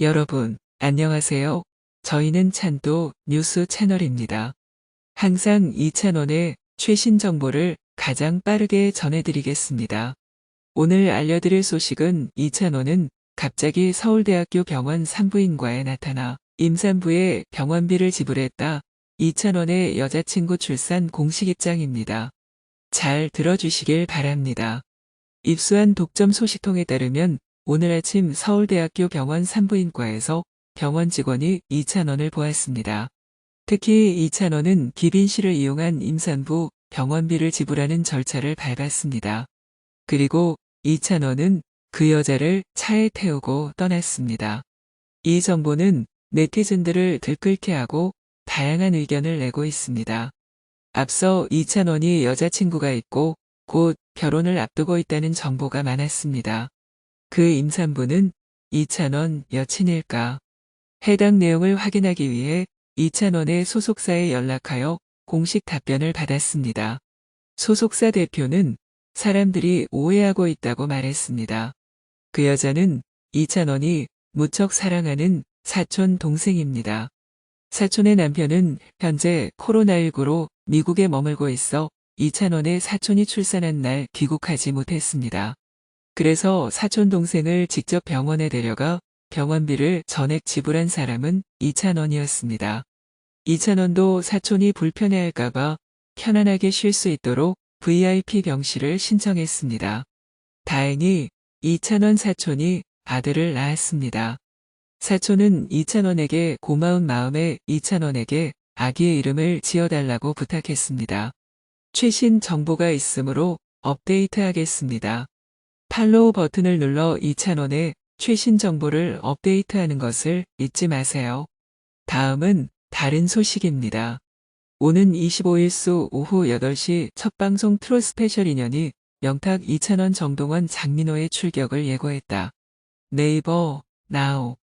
여러분, 안녕하세요. 저희는 찬도 뉴스 채널입니다. 항상 이 채널의 최신 정보를 가장 빠르게 전해드리겠습니다. 오늘 알려드릴 소식은 이 채널은 갑자기 서울대학교 병원 산부인과에 나타나 임산부의 병원비를 지불했다. 이 채널의 여자친구 출산 공식 입장입니다. 잘 들어주시길 바랍니다. 입수한 독점 소식통에 따르면 오늘 아침 서울대학교 병원 산부인과에서 병원 직원이 이찬원을 보았습니다. 특히 이찬원은 기빈 씨를 이용한 임산부 병원비를 지불하는 절차를 밟았습니다. 그리고 이찬원은 그 여자를 차에 태우고 떠났습니다. 이 정보는 네티즌들을 들끓게 하고 다양한 의견을 내고 있습니다. 앞서 이찬원이 여자친구가 있고 곧 결혼을 앞두고 있다는 정보가 많았습니다. 그 임산부는 이찬원 여친일까? 해당 내용을 확인하기 위해 이찬원의 소속사에 연락하여 공식 답변을 받았습니다. 소속사 대표는 사람들이 오해하고 있다고 말했습니다. 그 여자는 이찬원이 무척 사랑하는 사촌 동생입니다. 사촌의 남편은 현재 코로나19로 미국에 머물고 있어 이찬원의 사촌이 출산한 날 귀국하지 못했습니다. 그래서 사촌 동생을 직접 병원에 데려가 병원비를 전액 지불한 사람은 이찬원이었습니다. 이찬원도 사촌이 불편해할까봐 편안하게 쉴 수 있도록 VIP 병실을 신청했습니다. 다행히 이찬원 사촌이 아들을 낳았습니다. 사촌은 이찬원에게 고마운 마음에 이찬원에게 아기의 이름을 지어달라고 부탁했습니다. 최신 정보가 있으므로 업데이트하겠습니다. 팔로우 버튼을 눌러 이찬원의 최신 정보를 업데이트하는 것을 잊지 마세요. 다음은 다른 소식입니다. 오는 25일 수 오후 8시 첫 방송 트롯 스페셜 인연이 명탁 이찬원 정동원 장민호의 출격을 예고했다. 네이버 나우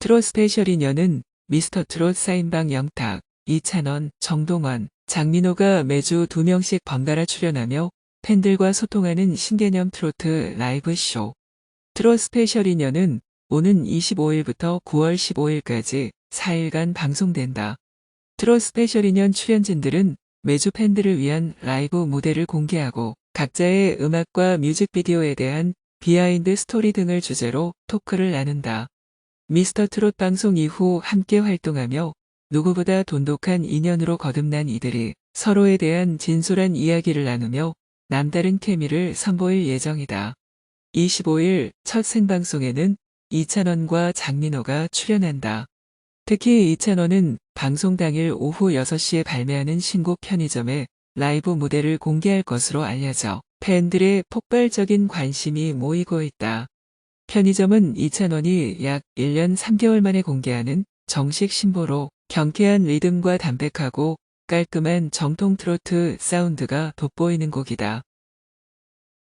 트롯 스페셜 인연은 미스터 트롯 사인방 영탁, 이찬원, 정동원, 장민호가 매주 두 명씩 번갈아 출연하며 팬들과 소통하는 신개념 트로트 라이브 쇼. 트롯 스페셜 인연은 오는 25일부터 9월 15일까지 4일간 방송된다. 트롯 스페셜 인연 출연진들은 매주 팬들을 위한 라이브 무대를 공개하고 각자의 음악과 뮤직비디오에 대한 비하인드 스토리 등을 주제로 토크를 나눈다. 미스터 트롯 방송 이후 함께 활동하며 누구보다 돈독한 인연으로 거듭난 이들이 서로에 대한 진솔한 이야기를 나누며 남다른 케미를 선보일 예정이다. 25일 첫 생방송에는 이찬원과 장민호가 출연한다. 특히 이찬원은 방송 당일 오후 6시에 발매하는 신곡 편의점에 라이브 무대를 공개할 것으로 알려져 팬들의 폭발적인 관심이 모이고 있다. 편의점은 이찬원이 약 1년 3개월 만에 공개하는 정식 신보로 경쾌한 리듬과 담백하고 깔끔한 정통 트로트 사운드가 돋보이는 곡이다.